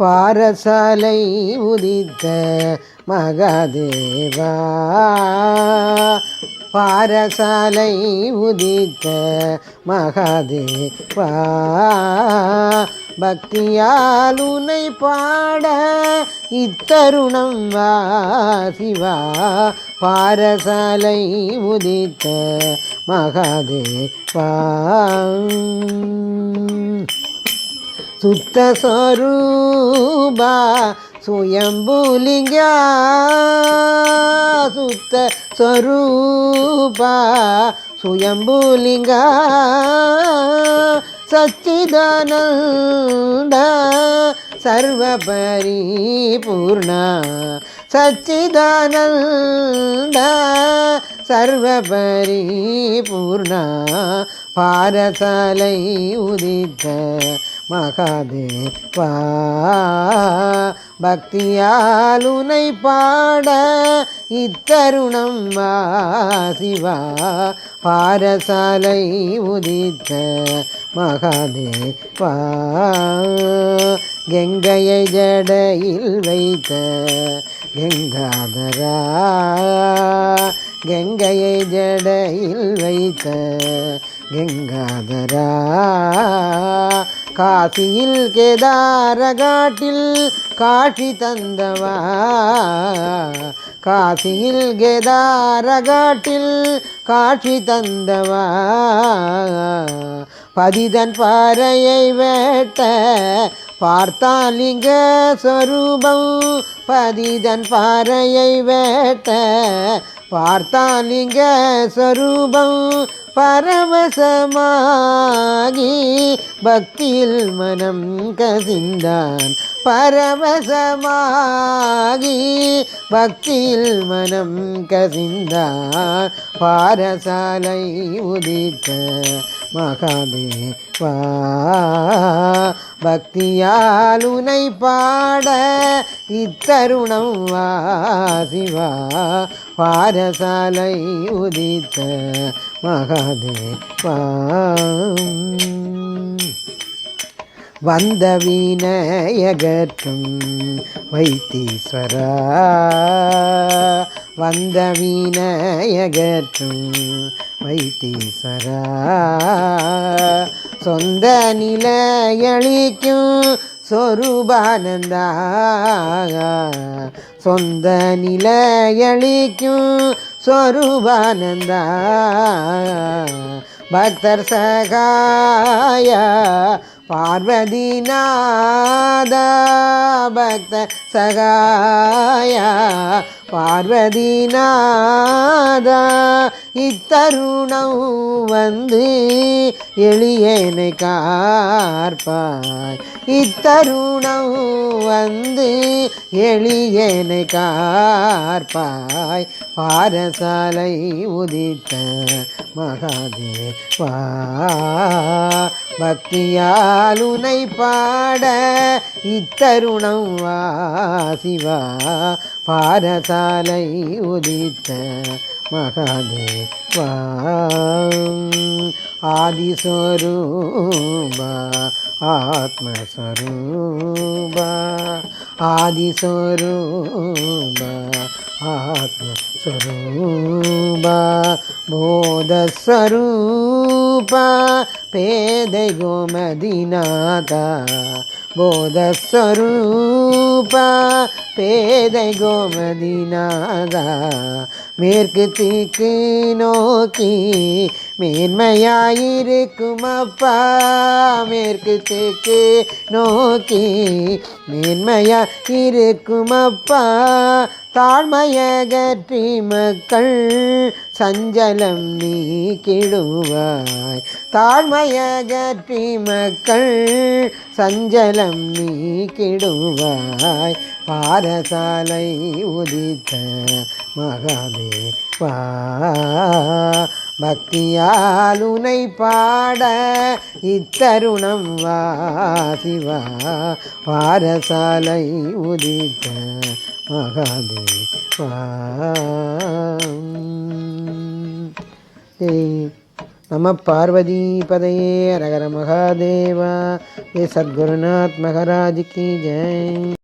பாரசாலை உதித்த மகாதேவா. பாரசாலை உதித்த மகாதேவா. பக்தியால் உன்னை பாட இத்தருணம் வா சிவா. பாரசாலை உதித்த மகாதேவா. சுத்தஸ்வரூபா சுயம்புலிங்கா சுத்த ஸ்வரூபா சுயம்புலிங்கா சச்சிதானந்த சர்வ பரிபூர்ணா சச்சிதானந்த சர்வ பரிபூர்ணா பாரசாலை உதித்த மகாதேவா பக்தியாலுனை பாட இத்தருணம் வா சிவா. பாரசாலை உதித்த மகாதேவா கங்கையை ஜடையில் வைத்த கங்காதரா. கங்கையை ஜடையில் வைத்த கங்காதரா. காசியில் கேதாரகாட்டில் காட்சி தந்தவா. காசியில் கேதாரகாட்டில் காட்சி தந்தவா. பதிதன் பாறையை வேட்ட பார்த்தாலிங்க சொரூபம் பதிதன் பாறையை வேட்ட. பார்த்தாலிங்க சொரூபம் பரவசமாகி பக்தியில் மனம் கசிந்தான். பரவசமாகி பக்தியில் மனம் கசிந்தான். பாரசாலை உதித்த மகாதேவா பக்தியாலுனை பாட இத்தருணம் வா சிவா. பாரசாலை உதித்த மகாதேவா வந்த வீணையகற்றும் வைத்தீஸ்வரா. வந்த வீணையகற்றும் வைத்தீசரா. சொந்த நிலையளிக்கும் சொரூபானந்தா. சொந்த நிலையளிக்கும் சொரூபானந்தா. பக்தர் சகாய பார்வதி நாதா. பக்த சகாய பார்வதிநாதா இத்தருணம் வந்து எளியனை கார்பாய் இத்தருணம் வந்து எளியனை கார்பாய் பாரசாலை உதித்த மகாதேவா பக்தியால் உனை பாட இத்தருணம் வா சிவா பாரசாலை உதித்த மகாதேவா. ஆதிஸ்வரூபா ஆத்மஸ்வரூபா. ஆதிஸ்வரூபா ஆத்மஸ்வரூபா. போதஸ்வரூபா பேதை கோமதிநாதா போதஸ்வரூபா பேதை கோமதிநாதா மேற்கு தீக்கு நோக்கி மேன்மையாயிருக்கும் அப்பா மேற்கு தீக்கு நோக்கி மேன்மையா இருக்கும் அப்பா தாழ்மையகற்றி மக்கள் சஞ்சலம் நீக்கிடுவாய். தாழ்மையகற்றி மக்கள் சஞ்சலம் நீக்கிடுவாய். பாரசாலை உதித்த மகாதேவா. பக்தியால் உனை பாட இத்தருணம் வா சிவா. பாரசாலை உதித்த மகாதேவா. நம பார்வதி பதையே ரகர மகாதேவா. ஏ சத்குருநாத் மகராஜ் கி ஜெய்.